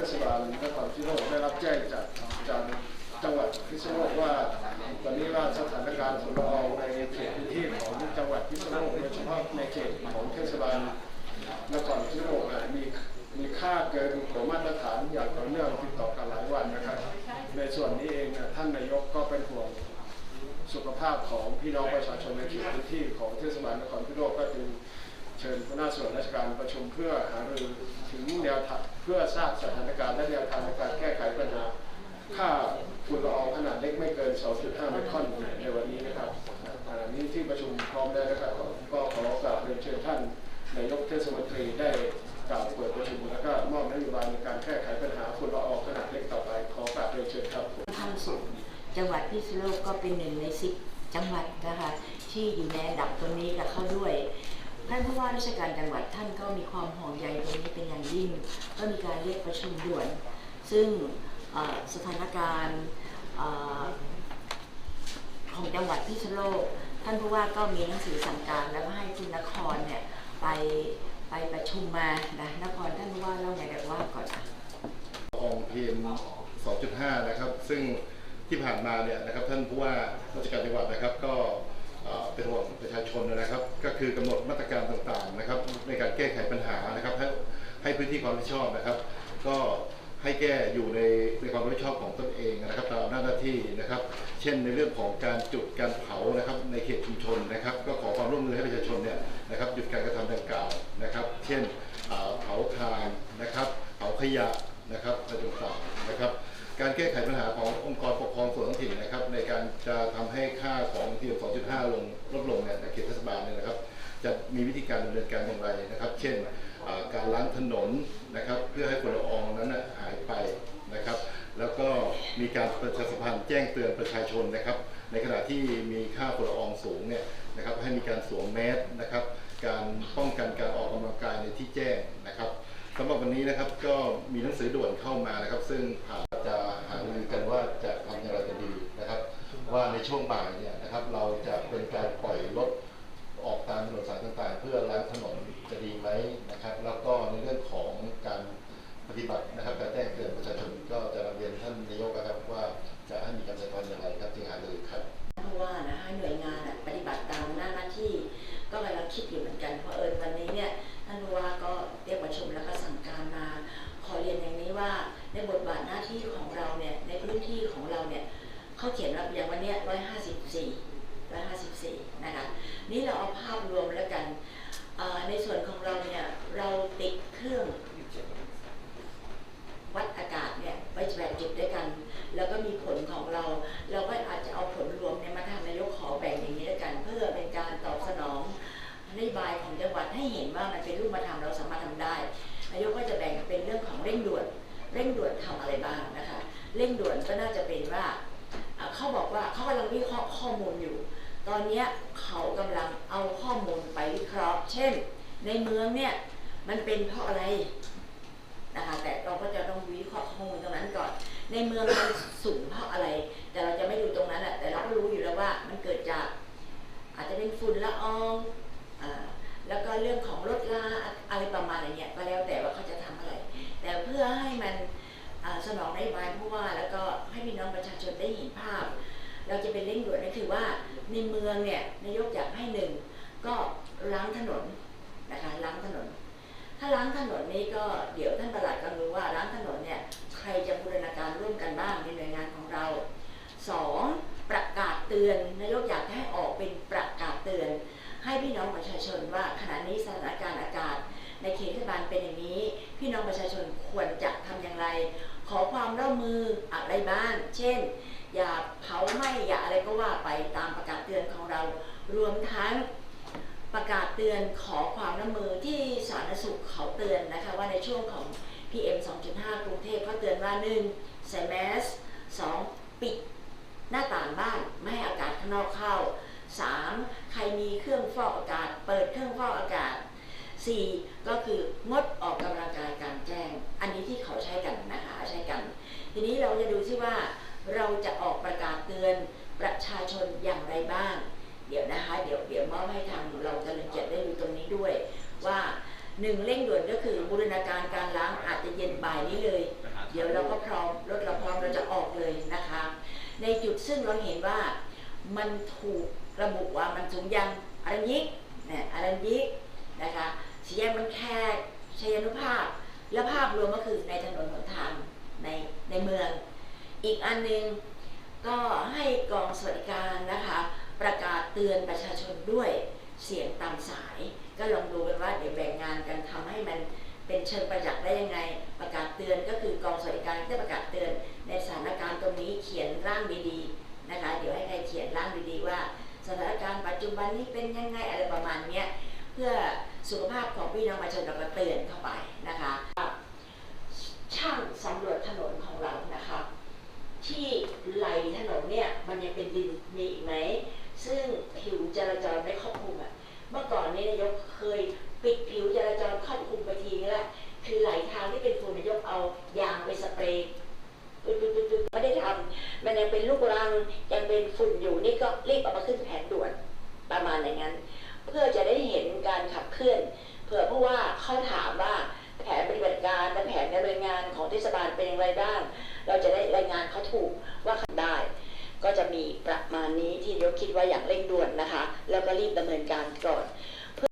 ทศบาลนครพิษณุโลกได้รับแจ้งจากจากจังหวัดพิษณุโลกว่า ตอนนี้ว่าสถานการณ์ฝุ่นละอองในเขตพื้นที่ของจังหวัดพิษณุโลกโดยเฉพาะในเขตของเทศบาลนครพิษณุโลกมีมีค่าเกินกว่ามาตรฐานอย่างต่อเนื่องติดต่อกันหลายวันนะครับ ในส่วนนี้เองท่านนายกก็เป็นห่วงสุขภาพของพี่น้องประชาชนในเขตพื้นที่ของเทศบาลนครพิษณุโลกก็จึง เชิญหัวหน้าส่วนราชการประชุมเพื่อหารือถึงแนวทางเพื่อทราบสถานการณ์และแนวทางในการแก้ไขปัญหาค่าฝุ่นละอองขนาดเล็กไม่เกิน 2.5 ไมครอนในวันนี้นะครับอ่านี้ที่ประชุมพร้อมแล้วนะครับก็ขอกราบเรียนเชิญท่านนายกเทศมนตรีได้กล่าวเปิดประชุมแล้วก็มอบนโยบายในการแก้ไขปัญหาฝุ่นละอองขนาดเล็กต่อไปขอกราบเรียนเชิญครับทางสุดจังหวัดพิษณุโลกก็เป็นหนึ่งในสิบจังหวัดนะคะที่อยู่ในอันดับตรงนี้กับเขาด้วย ท่านผู้ว่าราชการจังหวัดท่านก็มีความห่วงใยตรงนี้เป็นอย่างยิ่ง ก็มีการเรียกประชุมด่วน ซึ่งสถานการณ์ของจังหวัดพิษณุโลก ท่านผู้ว่าก็มีหนังสือสั่งการแล้วก็ให้คุณนครเนี่ยไปไปประชุมมานะนครท่านผู้ว่าเล่าไงเดี๋ยวว่าก่อนนะองพีเอ็ม2.5 นะครับ ซึ่งที่ผ่านมาเนี่ยนะครับท่านผู้ว่าราชการจังหวัดนะครับก็ ประชาชนนะครับ ก็คือกำหนดมาตรการต่างๆนะครับ ในการแก้ไขปัญหานะครับให้ให้พื้นที่ความรับผิดชอบนะครับ ก็ให้แก้อยู่ในในความรับผิดชอบของตนเองนะครับตามหน้าที่นะครับ เช่นในเรื่องของการจุดการเผานะครับ ในเขตชุมชนนะครับก็ ขององค์กรปกครองส่วนท้องถิ่นนะครับ ในการจะทำให้ค่าของ PM 2.5 ลงลดลงเนี่ยในเขตเทศบาลเนี่ยนะครับ จะมีวิธีการดำเนินการอย่างไรนะครับ เช่นการล้างถนนนะครับ เพื่อให้ฝุ่นละอองนั้นหายไปนะครับ แล้วก็มีการประชาสัมพันธ์แจ้งเตือนประชาชนนะครับ ในขณะที่มีค่าฝุ่นละอองสูงเนี่ยนะครับ ให้มีการสวมแมสนะครับ การป้องกันการออกกำลังกายในที่แจ้งนะครับสำหรับวันนี้นะครับก็มีหนังสือด่วนเข้ามานะครับ ซึ่งผ่าน ช่วงบ่ายเนี่ยนะครับเราจะเป็นการปล่อยรถออกตามถนนสายต่างๆ เพื่อล้างถนนจะดีไหมนะครับ แล้วก็ในเรื่องของการปฏิบัตินะครับการแจ้งเตือนประชาชนก็จะเรียนท่านนายกนะครับว่าจะให้มีการจัดการอย่างไรครับจึงหาเลยครับเพราะว่านะให้หน่วยงานปฏิบัติตามหน้าหน้าที่ ก็กำลังคิดอยู่ เขาเขียนว่าอย่างวันนี้ร้อยห้าสิบสี่ร้อยห้าสิบสี่นะคะนี่เราเอาภาพรวมแล้วกัน ในส่วนของเราเนี่ยเราติดเครื่องวัดอากาศเนี่ยไปแปดจุดด้วยกัน แล้วก็มีผลของเรา เราก็อาจจะเอาผลรวมเนี่ยมาทำนายกขอแบ่งอย่างนี้ด้วยกัน เพื่อเป็นการตอบสนองนโยบายของจังหวัดให้เห็นว่ามันเป็นรูปธรรมเราสามารถทำได้นายกก็จะแบ่งเป็นเรื่องของเร่งด่วน เร่งด่วนทำอะไรบ้างนะคะ เร่งด่วนก็น่าจะเป็นว่า เขาบอกว่าเขากำลังวิเคราะห์ข้อมูลอยู่ ตอนนี้เขากำลังเอาข้อมูลไปวิเคราะห์ เช่น ในเมืองเนี่ยมันเป็นเพราะอะไรนะคะแต่เราก็จะต้องวิเคราะห์ข้อมูลตรงนั้นก่อน ในเมืองมันสูงเพราะอะไร แต่เราจะไม่ดูตรงนั้นแหละแต่เราก็รู้อยู่แล้วว่ามันเกิดจาก อาจจะเป็นฝุ่นละอองอแล้วก็เรื่องของรถลาอะไรประมาณอย่างเงี้ยก็แล้วแต่ว่าเขาจะทำอะไร แต่เพื่อให้มันสนองนโยบายผู้ว่าแล้วก็ให้พี่น้องประ ชาชนได้เห็นภาพ เราจะเป็นเร่งด่วนก็คือว่าในเมืองเนี่ยนายกอยากให้หนึ่งก็ล้างถนนนะคะล้างถนน ถ้าล้างถนนนี้ก็เดี๋ยวท่านประหลัดก็รู้ว่าล้างถนนเนี่ยใครจะบูรณาการร่วมกันบ้างในหน่วยงานของเราสองประกาศเตือนนายกอยากให้ออกเป็นประกาศเตือน ให้พี่น้องประชาชนว่าขณะนี้สถานการณ์อากาศ ในเขตเทศบาลเป็นอย่างนี้ พี่น้องประชาชนควรจะทำอย่างไร ขอความร่วมมืออะไรบ้าง เช่น อย่าเผาไหม้อย่าอะไรก็ว่าไปตามประกาศเตือนของเรา รวมทั้งประกาศเตือนขอความร่วมมือที่สาธารณสุขเขาเตือนนะคะว่าในช่วงของ PM 2.5 กรุงเทพเขาเตือนว่า 1. ใส่แมส 2. ปิดหน้าต่างบ้านไม่ให้อากาศข้างนอกเข้า 3. ใครมีเครื่องฟอกอากาศ เปิดเครื่องฟอกอากาศ 4. ก็คืองดออกกำลังกายกลารแจ้ง อันนี้ที่เขาใช้กันนะคะใช้กัน ทีนี้เราจะดูซิว่าเราจะออกประกาศเตือนประชาชนอย่างไรบ้าง เดี๋ยวนะคะ เดี๋ยวเดี๋ยวมอบให้ทางเราจะเรียนเกียรติได้ดูตรงนี้ด้วย ว่าหนึ่งเร่งด่วนก็คือบูรณาการการล้างอาจจะเย็นบ่ายนี้เลย เดี๋ยวเราก็พร้อมรถเราพร้อมเราจะออกเลยนะคะ ในจุดซึ่งเราเห็นว่ามันถูกระบุว่ามันสูงยังอรัญยิกเนี่ยอรัญยิกนะคะ สีแยกมันแคบชัยนุภาพ และภาพรวมก็คือในถนนหนทางในในเมือง อีกอันหนึงก็ให้กองสวัสดิการนะคะ ประกาศเตือนประชาชนด้วยเสียงตามสาย ก็ลองดูกันว่าเดี๋ยวแบ่งงานกันทำให้มันเป็นเชิงประจักษ์ได้ยังไง ประกาศเตือนก็คือกองสวัสดิการได้ประกาศเตือน ในสถานการณ์ตรงนี้เขียนร่างดีๆนะคะ เดี๋ยวให้ใครเขียนร่างดีๆว่า สถานการณ์ปัจจุบันนี้เป็นยังไงอะไรประมาณเนี้ยเพื่อ สุขภาพของพี่น้องประชาชนเราก็เตือนเข้าไปนะคะช่างสำรวจถนนของเรานะคะ ที่ไหลถนนเนี่ยมันยังเป็นดินมีอีกไหม ซึ่งผิวจราจรไม่ครอบคลุมอะเมื่อก่อนนี้นายกเคยปิดผิวจราจรครอบคลุมไปทีนึงแหล้วคือไหลทางที่เป็นฝุ่นนายกเอายางไปสเปรย์ปึ๊บปึ๊บปึ๊บปึ๊บไม่ได้ทำมันยังเป็นลูกรังยังเป็นฝุ่นอยู่นี่ก็รีบเอามาขึ้นแผนด่วนประมาณอย่างนั้น เพื่อจะได้เห็นการขับเคลื่อน เผื่อผู้ว่าเขาถามว่าแผนปฏิบัติการและแผนดำเนินงานของเทศบาลเป็นอย่างไรบ้าง เราจะได้รายงานเขาถูกว่าทำได้ ก็จะมีประมาณนี้ที่ยกคิดว่าอย่างเร่งด่วนนะคะ แล้วก็รีบดำเนินการก่อน